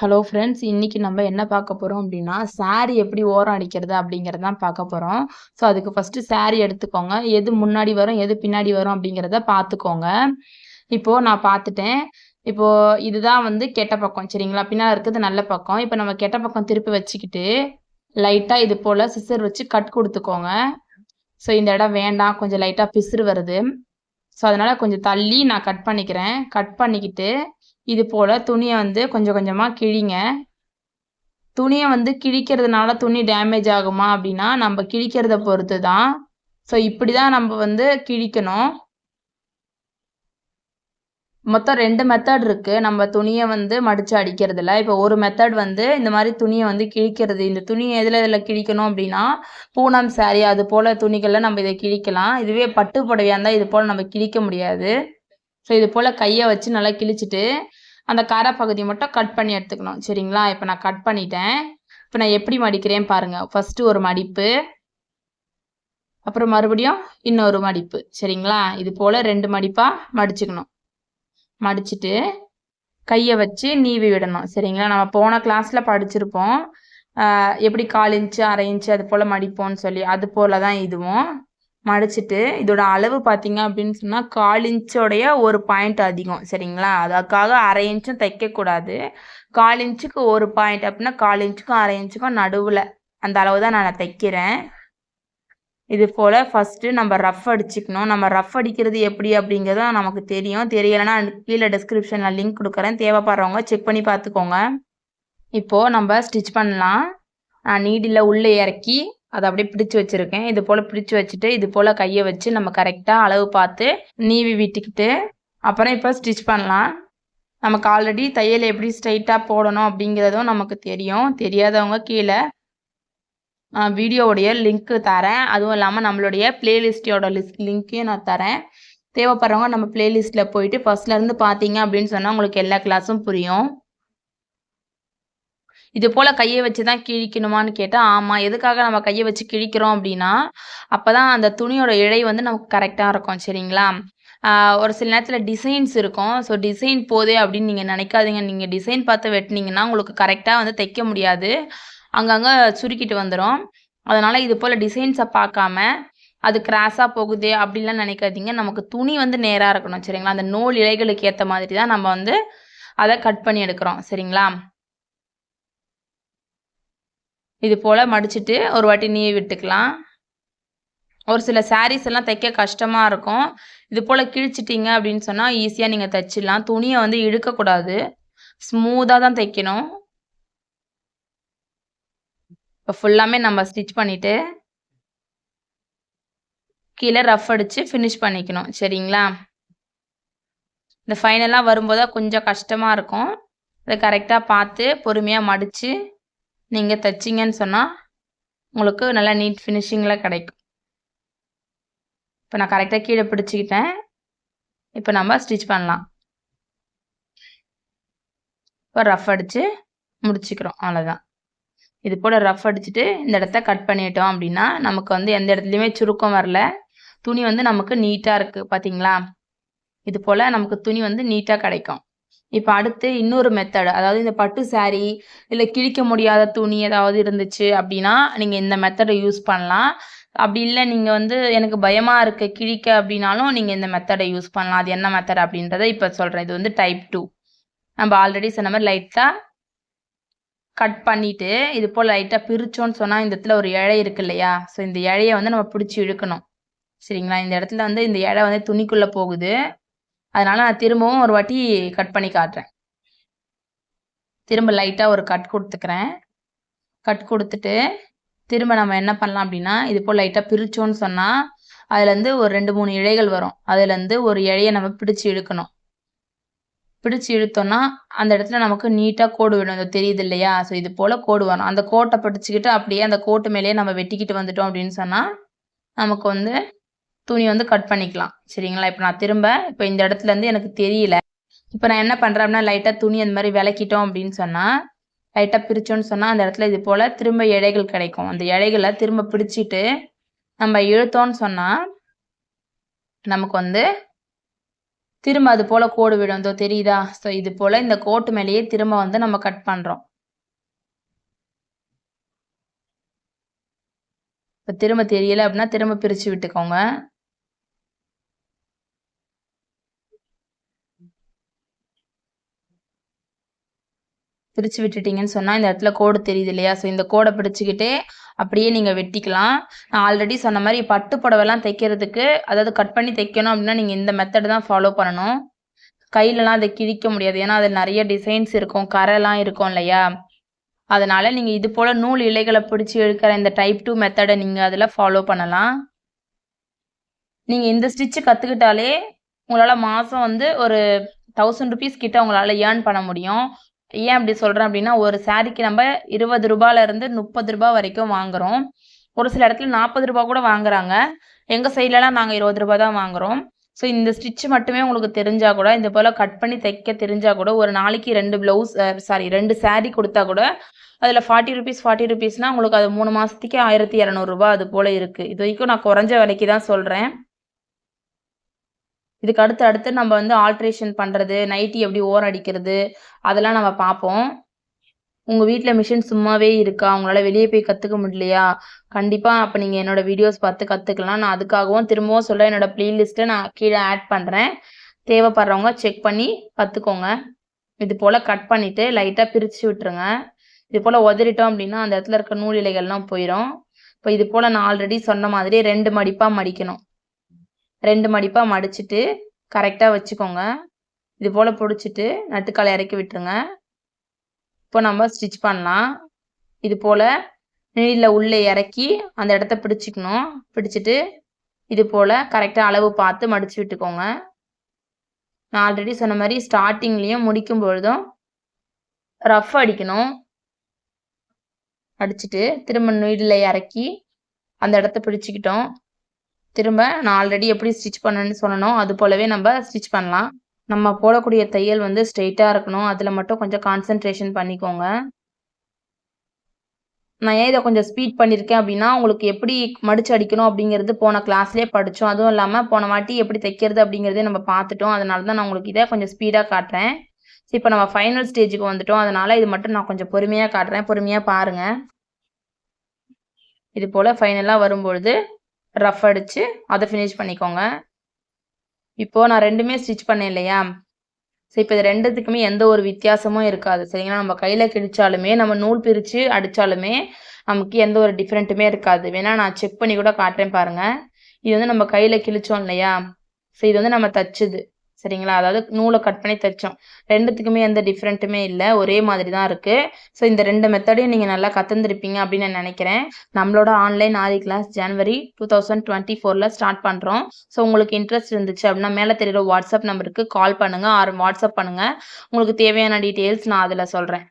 Hello friends இன்னைக்கு நம்ம என்ன பார்க்க போகிறோம் அப்படின்னா saree எப்படி ஓரம் அடிக்கிறது அப்படிங்கிறது தான் பார்க்க போகிறோம் ஸோ அதுக்கு ஃபஸ்ட்டு saree எடுத்துக்கோங்க. எது முன்னாடி வரும் எது பின்னாடி வரும் அப்படிங்கிறத பார்த்துக்கோங்க. இப்போது நான் பார்த்துட்டேன். இப்போது இதுதான் வந்து கெட்ட பக்கம் சரிங்களா? பின்னால் இருக்கிறது நல்ல பக்கம். இப்போ நம்ம கெட்ட பக்கம் திருப்பி வச்சுக்கிட்டு லைட்டாக இது போல் சிசர் வச்சு கட் கொடுத்துக்கோங்க. ஸோ இந்த இடம் வேண்டாம். கொஞ்சம் லைட்டாக பிசுறு வருது. ஸோ அதனால் கொஞ்சம் தள்ளி நான் கட் பண்ணிக்கிறேன். கட் பண்ணிக்கிட்டு இது போல் துணியை வந்து கொஞ்சம் கொஞ்சமாக கிழிங்க. துணியை வந்து கிழிக்கிறதுனால துணி டேமேஜ் ஆகுமா அப்படின்னா நம்ம கிழிக்கிறத பொறுத்து தான் ஸோ இப்படி தான் நம்ம வந்து கிழிக்கணும். மொத்தம் ரெண்டு மெத்தட் இருக்குது நம்ம துணியை வந்து மடித்து அடிக்கிறதுல. இப்போ ஒரு மெத்தட் வந்து இந்த மாதிரி துணியை வந்து கிழிக்கிறது. இந்த துணியை எதில் இதில் கிழிக்கணும் அப்படின்னா பூனம் சாரி அது போல் துணிகளில் நம்ம இதை கிழிக்கலாம். இதுவே பட்டு புடவையாக இருந்தால் இது போல் நம்ம கிழிக்க முடியாது. ஸோ இது போல் கையை வச்சு நல்லா கிழிச்சிட்டு அந்த கரை பகுதி மட்டும் கட் பண்ணி எடுத்துக்கணும். சரிங்களா? இப்போ நான் கட் பண்ணிட்டேன். இப்போ நான் எப்படி மடிக்கிறேன் பாருங்கள் ஃபஸ்ட்டு ஒரு மடிப்பு. அப்புறம் மறுபடியும் இன்னொரு மடிப்பு. சரிங்களா? இது போல் ரெண்டு மடிப்பாக மடிச்சுக்கணும். மடிச்சுட்டு கையை வச்சு நீவி விடணும். சரிங்களா? நம்ம போன கிளாஸில் படிச்சிருப்போம். எப்படி கால் இன்ச்சு அரை இன்ச்சு அது போல் மடிப்போம்னு சொல்லி. அது போல் தான் இதுவும். மடிச்சுட்டு இதோட அளவு பார்த்தீங்க அப்படின்னு சொன்னால் கால் இன்ச்சோடைய ஒரு பாயிண்ட் அதிகம். சரிங்களா? அதுக்காக அரை இன்ச்சும் தைக்கக்கூடாது. கால் இன்ச்சுக்கு ஒரு பாயிண்ட் அப்படின்னா கால் இன்ச்சுக்கும் அரை இன்ச்சுக்கும் நடுவில் அந்த அளவு தான் நான் தைக்கிறேன். இது போல் ஃபஸ்ட்டு நம்ம ரஃப் அடிச்சுக்கணும். நம்ம ரஃப் அடிக்கிறது எப்படி அப்படிங்கிறதும் நமக்கு தெரியும். தெரியலைன்னா கீழே டிஸ்கிரிப்ஷனில் லிங்க் கொடுக்குறேன். தேவைப்படுறவங்க செக் பண்ணி பார்த்துக்கோங்க. இப்போது நம்ம ஸ்டிச் பண்ணலாம். நான் நீடில் உள்ளே இறக்கி அதை அப்படியே பிடிச்சு வச்சுருக்கேன். இது போல் பிடிச்சு வச்சுட்டு இது போல் கையை வச்சு நம்ம கரெக்டாக அளவு பார்த்து நீவி விட்டுக்கிட்டு அப்புறம் இப்போ ஸ்டிச் பண்ணலாம். நமக்கு ஆல்ரெடி தையல் எப்படி ஸ்ட்ரைட்டாக போடணும் அப்படிங்கிறதும் நமக்கு தெரியும். தெரியாதவங்க கீழே வீடியோவுடைய லிங்க்கு தரேன். அதுவும் இல்லாமல் நம்மளுடைய பிளேலிஸ்ட்டோட லிஸ்ட் லிங்க்கையும் நான் தரேன். தேவைப்படுறவங்க நம்ம பிளேலிஸ்ட்டில் போயிட்டு ஃபஸ்ட்லேருந்து பார்த்தீங்க அப்படின்னு சொன்னால் உங்களுக்கு எல்லா கிளாஸும் புரியும். இது போல் கையை வச்சு தான் கிழிக்கணுமான்னு கேட்டால் ஆமாம் எதுக்காக நம்ம கையை வச்சு கிழிக்கிறோம் அப்படின்னா அப்போ தான் அந்த துணியோட இழை வந்து நமக்கு கரெக்டாக இருக்கும் சரிங்களா? ஒரு சில நேரத்தில் டிசைன்ஸ் இருக்கும். ஸோ டிசைன் போதே அப்படின்னு நீங்கள் நினைக்காதீங்க. நீங்கள் டிசைன் பார்த்து வெட்டினீங்கன்னா உங்களுக்கு கரெக்டாக வந்து தைக்க முடியாது. அங்கங்கே சுருக்கிட்டு வந்துடும் அதனால் இது போல் டிசைன்ஸை பார்க்காம அது கிராஸாக போகுது அப்படிலாம் நினைக்காதீங்க. நமக்கு துணி வந்து நேராக இருக்கணும் சரிங்களா? அந்த நூல் இலைகளுக்கு ஏற்ற மாதிரி தான் நம்ம வந்து அதை கட் பண்ணி எடுக்கிறோம் சரிங்களா? இது போல் மடிச்சுட்டு ஒரு வாட்டி நீவி விட்டுக்கலாம். ஒரு சில சாரீஸ் எல்லாம் தைக்க கஷ்டமாக இருக்கும். இது போல் கிழிச்சிட்டிங்க அப்படின்னு சொன்னால் ஈஸியாக நீங்கள் தைச்சிடலாம். துணியை வந்து இழுக்கக்கூடாது. ஸ்மூத்தாக தான் தைக்கணும். இப்போ ஃபுல்லாமே நம்ம ஸ்டிச் பண்ணிவிட்டு கீழே ரஃப் அடித்து ஃபினிஷ் பண்ணிக்கணும். சரிங்களா? இந்த ஃபைனலாக வரும்போது கொஞ்சம் கஷ்டமாக இருக்கும். அதை கரெக்டாக பார்த்து பொறுமையாக மடித்து நீங்கள் தைச்சிங்கன்னு சொன்னால் உங்களுக்கு நல்லா நீட் ஃபினிஷிங்கில் கிடைக்கும். இப்போ நான் கரெக்டாக கீழே பிடிச்சிக்கிட்டேன். இப்போ நம்ம ஸ்டிச் பண்ணலாம். இப்போ ரஃப் அடித்து முடிச்சுக்கிறோம். அவ்வளோதான் இது போல் ரஃப் அடிச்சுட்டு இந்த இடத்த கட் பண்ணிட்டோம் அப்படின்னா நமக்கு வந்து எந்த இடத்துலையுமே சுருக்கம் வரல. துணி வந்து நமக்கு நீட்டாக இருக்குது பார்த்தீங்களா இது போல் நமக்கு துணி வந்து நீட்டாக கிடைக்கும். இப்போ அடுத்து இன்னொரு மெத்தடு அதாவது இந்த பட்டு saree இல்லை கிழிக்க முடியாத துணி ஏதாவது இருந்துச்சு அப்படின்னா நீங்கள் இந்த மெத்தடை யூஸ் பண்ணலாம். அப்படி இல்லை நீங்கள் வந்து எனக்கு பயமாக இருக்க கிழிக்க அப்படின்னாலும் நீங்கள் இந்த மெத்தடை யூஸ் பண்ணலாம். அது என்ன மெத்தட் அப்படின்றத இப்போ சொல்கிறேன் இது வந்து டைப் டூ நம்ம ஆல்ரெடி சொன்ன மாதிரி லைட்டாக கட் பண்ணிவிட்டு இது போல் லைட்டாக பிரித்தோன்னு சொன்னால் இந்த இடத்துல ஒரு இழை இருக்கு இல்லையா? ஸோ இந்த இழையை வந்து நம்ம பிடிச்சி இழுக்கணும். சரிங்களா? இந்த இடத்துல வந்து இந்த இழை வந்து துணிக்குள்ளே போகுது. அதனால நான் திரும்பவும் ஒரு வாட்டி கட் பண்ணி காட்டுறேன். திரும்ப லைட்டாக ஒரு கட் கொடுத்துக்கிறேன். கட் கொடுத்துட்டு திரும்ப நம்ம என்ன பண்ணலாம் அப்படின்னா இது போல் லைட்டாக பிரித்தோன்னு சொன்னால் அதுலேருந்து ஒரு ரெண்டு மூணு இழைகள் வரும். அதுலேருந்து ஒரு இழையை நம்ம பிடிச்சி இழுக்கணும். பிடிச்சி இழுத்தோம்னா அந்த இடத்துல நமக்கு நீட்டாக கோடு வேணும் அது தெரியுது இல்லையா? ஸோ இது போல் கோடு வரும் அந்த கோட்டை பிடிச்சிக்கிட்டு அப்படியே அந்த கோட்டு மேலேயே நம்ம வெட்டிக்கிட்டு வந்துட்டோம் அப்படின்னு சொன்னால் நமக்கு வந்து துணி வந்து கட் பண்ணிக்கலாம். சரிங்களா? இப்போ நான் திரும்ப இப்போ இந்த இடத்துல இருந்து எனக்கு தெரியல. இப்போ நான் என்ன பண்ணுறேன் அப்படின்னா லைட்டாக துணி அந்த மாதிரி விளக்கிட்டோம் அப்படின்னு சொன்னால் லைட்டாக பிரித்தோன்னு சொன்னால் அந்த இடத்துல இது போல் திரும்ப இழைகள் கிடைக்கும். அந்த இழைகளை திரும்ப பிடிச்சிட்டு நம்ம இழுத்தோன்னு சொன்னால் நமக்கு வந்து திரும்ப அது போல் கோடு விடும் இதோ தெரியுதா? ஸோ இது போல் இந்த கோட்டு மேலேயே திரும்ப வந்து நம்ம கட் பண்ணுறோம் இப்போ திரும்ப தெரியல அப்படின்னா திரும்ப பிரித்து விட்டுக்கோங்க. பிரித்து விட்டுட்டீங்கன்னு சொன்னால் இந்த இடத்துல கோடு தெரியுது இல்லையா? ஸோ இந்த கோடை பிடிச்சிக்கிட்டே அப்படியே நீங்கள் வெட்டிக்கலாம். நான் ஆல்ரெடி சொன்ன மாதிரி பட்டு புடவைலாம் தைக்கிறதுக்கு அதாவது கட் பண்ணி தைக்கணும் அப்படின்னா நீங்கள் இந்த மெத்தடு தான் ஃபாலோ பண்ணணும். கையிலலாம் அதை கிழிக்க முடியாது. ஏன்னா அதில் நிறைய டிசைன்ஸ் இருக்கும். கரைலாம் இருக்கும் இல்லையா? அதனால் நீங்கள் இது போல் நூல் இலைகளை பிடிச்சி எடுக்கிற இந்த டைப் டூ மெத்தடை நீங்கள் அதில் ஃபாலோ பண்ணலாம். நீங்கள் இந்த ஸ்டிச்சு கற்றுக்கிட்டாலே உங்களால் மாதம் வந்து ஒரு தௌசண்ட் ருபீஸ் கிட்ட உங்களால் ஏர்ன் பண்ண முடியும். ஏன் அப்படி சொல்கிறேன் அப்படின்னா ஒரு சாரீக்கு நம்ம இருபது ரூபாயிலேருந்து முப்பது ரூபா வரைக்கும் வாங்குகிறோம் ஒரு சில இடத்துல நாற்பது ரூபா கூட வாங்குறாங்க. எங்கள் சைட்லலாம் நாங்கள் இருபது ரூபா தான் வாங்குகிறோம் ஸோ இந்த ஸ்டிச் மட்டுமே உங்களுக்கு தெரிஞ்சால் கூட இந்த போல் கட் பண்ணி தைக்க தெரிஞ்சால் கூட ஒரு நாளைக்கு ரெண்டு ப்ளவுஸ் சாரி ரெண்டு சாரீ கொடுத்தா கூட அதில் ஃபார்ட்டி ருபீஸ் ஃபார்ட்டி ருபீஸ்னால் உங்களுக்கு அது மூணு மாதத்துக்கே ஆயிரத்தி இரநூறுபா அது போல் இருக்குது இது வரைக்கும் நான் குறைஞ்ச விலைக்கு தான் சொல்கிறேன் இதுக்கு அடுத்து அடுத்து நம்ம வந்து ஆல்ட்ரேஷன் பண்ணுறது நைட்டி எப்படி ஓர் அடிக்கிறது அதெல்லாம் நம்ம பார்ப்போம். உங்கள் வீட்டில் மிஷின் சும்மாவே இருக்கா? உங்களால் வெளியே போய் கற்றுக்க முடியலையா? கண்டிப்பாக அப்போ நீங்கள் என்னோடய வீடியோஸ் பார்த்து கற்றுக்கலாம் நான் அதுக்காகவும் திரும்பவும் சொல்ல என்னோடய ப்ளேலிஸ்ட்டை நான் கீழே ஆட் பண்ணுறேன் தேவைப்படுறவங்க செக் பண்ணி கற்றுக்கோங்க இது போல் கட் பண்ணிவிட்டு லைட்டாக பிரித்து விட்டுருங்க. இது போல் உதறிட்டோம் அப்படின்னா அந்த இடத்துல இருக்க நூல் இலைகள்லாம் போயிடும் இப்போ இது போல் நான் ஆல்ரெடி சொன்ன மாதிரி ரெண்டு மடிப்பாக மடிக்கணும். ரெண்டு மடிப்பாக மடிச்சுட்டு கரெக்டாக வச்சுக்கோங்க. இது போல் பிடிச்சிட்டு நட்டுக்காலை இறக்கி விட்டுருங்க. இப்போ நம்ம ஸ்டிச் பண்ணலாம். இது போல் நீரில் உள்ளே இறக்கி அந்த இடத்த பிடிச்சிக்கணும். பிடிச்சிட்டு இது போல் கரெக்டாக அளவு பார்த்து மடித்து விட்டுக்கோங்க. நான் ஆல்ரெடி சொன்ன மாதிரி ஸ்டார்டிங்லேயும் முடிக்கும் பொழுதும் ரஃப் அடிக்கணும். அடிச்சுட்டு திரும்ப நீடில் இறக்கி அந்த இடத்த பிடிச்சிக்கிட்டோம். திரும்ப நான் ஆல்ரெடி எப்படி ஸ்டிச் பண்ணணும்னு சொன்னனோ அது போலவே நம்ம ஸ்டிச் பண்ணலாம். நம்ம போடக்கூடிய தையல் வந்து ஸ்ட்ரெயிட்டாக இருக்கணும். அதில் மட்டும் கொஞ்சம் கான்சென்ட்ரேஷன் பண்ணிக்கோங்க. நான் ஏன் இதை கொஞ்சம் ஸ்பீட் பண்ணியிருக்கேன் அப்படின்னா உங்களுக்கு எப்படி மடிச்சு அடிக்கணும் அப்படிங்கிறது போன கிளாஸ்லேயே படித்தோம் அதுவும் இல்லாமல் போன வாட்டி எப்படி தைக்கிறது அப்படிங்கிறதே நம்ம பார்த்துட்டோம். அதனால தான் நான் உங்களுக்கு இதை கொஞ்சம் ஸ்பீடாக காட்டுறேன். இப்போ நம்ம ஃபைனல் ஸ்டேஜுக்கு வந்துட்டோம். அதனால் இது மட்டும் நான் கொஞ்சம் பொறுமையாக காட்டுறேன். பொறுமையாக பாருங்கள் இது போல் ஃபைனலாக வரும்பொழுது ரஃப் அடித்து அதை ஃபினிஷ் பண்ணிக்கோங்க. இப்போது நான் ரெண்டுமே ஸ்டிச் பண்ணேன் இல்லையா? ஸோ இப்போ இது ரெண்டுத்துக்குமே எந்த ஒரு வித்தியாசமும் இருக்காது. சரிங்களா? நம்ம கையில் கிழிச்சாலுமே நம்ம நூல் பிரித்து அடித்தாலுமே நமக்கு எந்த ஒரு டிஃப்ரெண்ட்டுமே இருக்காது. வேணால் நான் செக் பண்ணி கூட காட்டுறேன் பாருங்கள் இது வந்து நம்ம கையில் கிழிச்சோம் இல்லையா? ஸோ இது வந்து நம்ம தச்சுது. சரிங்களா? அதாவது நூலை கட் பண்ணி தைச்சோம். ரெண்டுத்துக்குமே எந்த டிஃப்ரெண்ட்டுமே இல்லை. ஒரே மாதிரி தான் இருக்குது ஸோ இந்த ரெண்டு மெத்தடையும் நீங்கள் நல்லா கற்றுந்துருப்பீங்க அப்படின்னு நான் நினைக்கிறேன். நம்மளோட ஆன்லைன் ஆதி கிளாஸ் ஜனவரி டூ தௌசண்ட் டுவெண்ட்டி ஃபோரில் ஸ்டார்ட் பண்ணுறோம் ஸோ உங்களுக்கு இன்ட்ரெஸ்ட் இருந்துச்சு அப்படின்னா மேலே தெரியுற வாட்ஸ்அப் நம்பருக்கு கால் பண்ணுங்கள் ஆர் வாட்ஸ்அப் பண்ணுங்கள் உங்களுக்கு தேவையான டீட்டெயில்ஸ் நான் அதில் சொல்கிறேன்